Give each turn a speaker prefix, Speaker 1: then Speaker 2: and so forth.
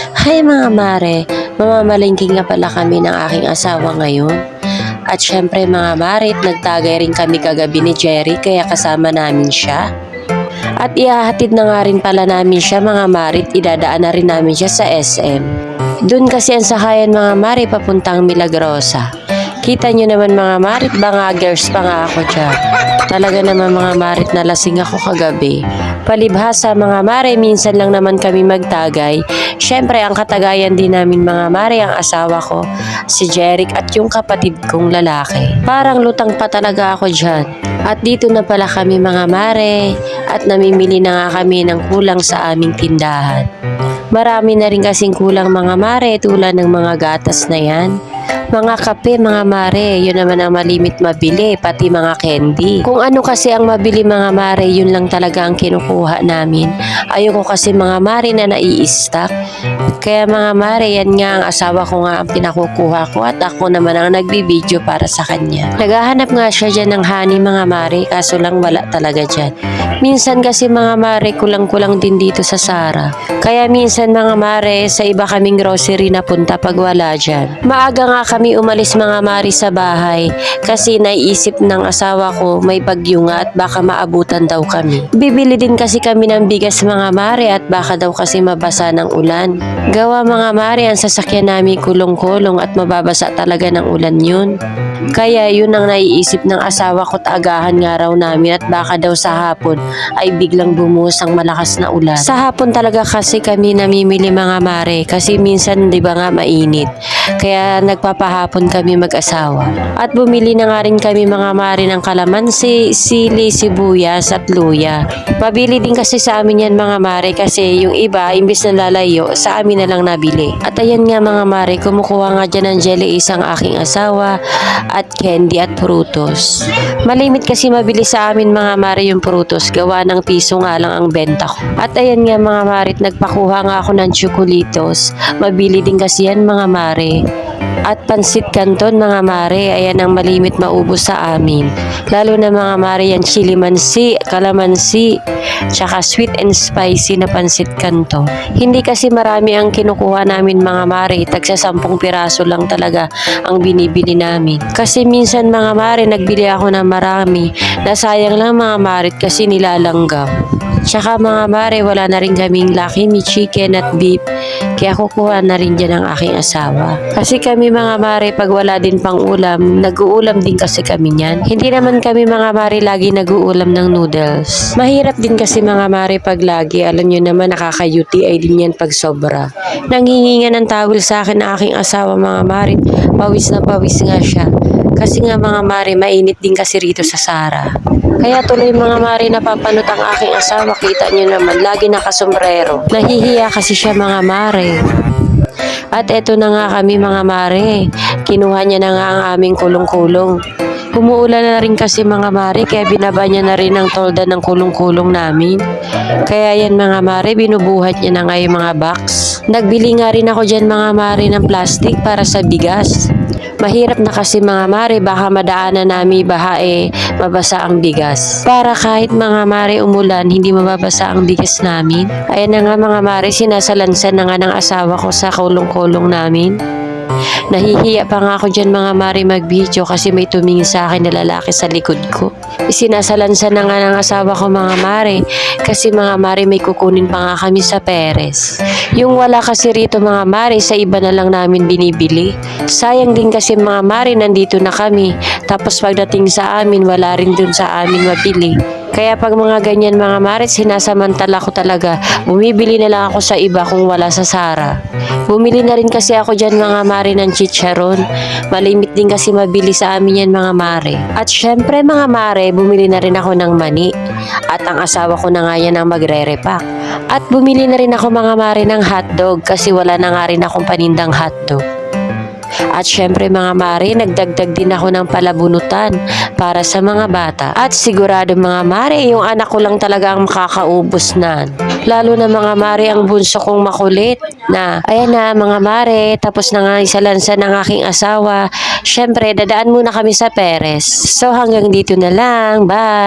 Speaker 1: Hi mga mare, mamamalingki nga pala kami ng aking asawa ngayon. At syempre mga marit, nagtagay rin kami kagabi ni Jerry kaya kasama namin siya. At ihahatid na nga rin pala namin siya mga marit, idadaan na rin namin siya sa SM. Doon kasi ang sakayan mga mari papuntang Milagrosa. Kita nyo naman mga marit, bangagers pa nga ako dyan. Talaga naman mga marit na lasing ako kagabi. Palibhasa mga mare, minsan lang naman kami magtagay. Siyempre, ang katagayan din namin mga mare, ang asawa ko, si Jeric at yung kapatid kong lalaki. Parang lutang pa talaga ako dyan. At dito na pala kami mga mare, at namimili na nga kami ng kulang sa aming tindahan. Marami na rin kasing kulang mga mare tulad ng mga gatas na yan. Mga kape, mga mare, yun naman ang malimit mabili, pati mga candy. Kung ano kasi ang mabili mga mare, yun lang talaga ang kinukuha namin. Ayoko kasi mga mare na nai-stock. Kaya mga mare, yan nga ang asawa ko nga ang pinakukuha ko at ako naman ang nagbibideo para sa kanya. Naghahanap nga siya dyan ng honey mga mare, kaso lang wala talaga dyan. Minsan kasi mga mare, kulang-kulang din dito sa Sara. Kaya minsan mga mare, sa iba kaming grocery na punta pag wala dyan. Maaga nga kami umalis mga mare sa bahay kasi naiisip ng asawa ko may bagyo nga at baka maabutan daw kami. Bibili din kasi kami ng bigas mga mare at baka daw kasi mabasa ng ulan. Gawa mga mare, ang sasakyan namin kulong-kulong at mababasa talaga ng ulan yun. Kaya yun ang naiisip ng asawa ko taagahan nga raw namin at baka daw sa hapon ay biglang bumuhos ang malakas na ulan. Sa hapon talaga kasi kami namimili mga mare kasi minsan di ba nga mainit. Kaya nagpapahapon kami mag-asawa. At bumili na nga rin kami mga mare ng kalamansi, sili, sibuyas at luya. Pabili din kasi sa amin yan mga mare kasi yung iba imbis na lalayo sa amin na lang nabili. At ayan nga mga mare, kumukuha nga dyan ng jelly isang aking asawa at candy at prutos. Malimit kasi mabili sa amin mga mare yung prutos, gawa ng piso nga lang ang benta ko. At ayan nga mga marit, nagpakuha nga ako ng tsukulitos. Mabili din kasi yan mga mare. At pansit canton mga mare, ayan ang malimit maubos sa amin. Lalo na mga mare yan chili mansi, kalamansi, tsaka sweet and spicy na pansit canton. Hindi kasi marami ang kinukuha namin mga mare, tagsa sampung piraso lang talaga ang binibili namin. Kasi minsan mga mare, nagbili ako ng marami. Nasayang lang mga marit kasi nilalanggam. Tsaka mga mare, wala na rin kaming laki ni chicken at beef. Kaya kukuha na rin dyan ang aking asawa. Kasi kami mga mare, pag wala din pang ulam, nag-uulam din kasi kami niyan. Hindi naman kami mga mare lagi nag-uulam ng noodles. Mahirap din kasi mga mare pag lagi, alam nyo naman nakaka-UTI din yan pag sobra. Nanghihinga ng tawel sa akin ang aking asawa mga mare, pawis na pawis nga siya. Kasi nga mga mare, mainit din kasi rito sa Sara. Kaya tuloy mga mare napapanot ang aking asawa, kita nyo naman, lagi nakasombrero. Nahihiya kasi siya mga mare. At eto na nga kami mga mare, kinuha niya na nga ang aming kulong-kulong. Umuulan na rin kasi mga mare, kaya binaba niya na rin ang tolda ng kulong-kulong namin. Kaya yan mga mare, binubuhat niya na nga yung mga box. Nagbili nga rin ako dyan mga mare ng plastic para sa bigas. Mahirap na kasi mga mare, baka madaanan namin baha eh, mabasa ang bigas. Para kahit mga mare umulan, hindi mababasa ang bigas namin. Ayan na nga mga mare, sinasalansan na nga ng asawa ko sa kulong-kulong namin. Nahihiya pa nga ako dyan mga mare mag-video kasi may tumingin sa akin na lalaki sa likod ko. Isinasalansan na nga ng asawa ko mga mare kasi mga mare may kukunin pa nga kami sa Perez. Yung wala kasi rito mga mare sa iba na lang namin binibili. Sayang din kasi mga mare nandito na kami tapos pagdating sa amin wala rin dun sa amin mabili. Kaya pag mga ganyan mga marit, sinasamantala ko talaga. Bumibili na lang ako sa iba kung wala sa Sara. Bumili na rin kasi ako dyan mga mare ng chicharon. Malimit din kasi mabili sa amin yan mga mare. At syempre mga mare, bumili na rin ako ng mani. At ang asawa ko na nga yan ang magre-repack. At bumili na rin ako mga mare ng hotdog kasi wala na nga rin akong panindang hotdog. At syempre mga mare, nagdagdag din ako ng palabunutan para sa mga bata. At sigurado mga mare, yung anak ko lang talaga ang makakaubos na. Lalo na mga mare, ang bunso kong makulit na. Ayan na mga mare, tapos na nga isalansa ng aking asawa. Syempre, dadaan muna kami sa Perez. So hanggang dito na lang. Bye!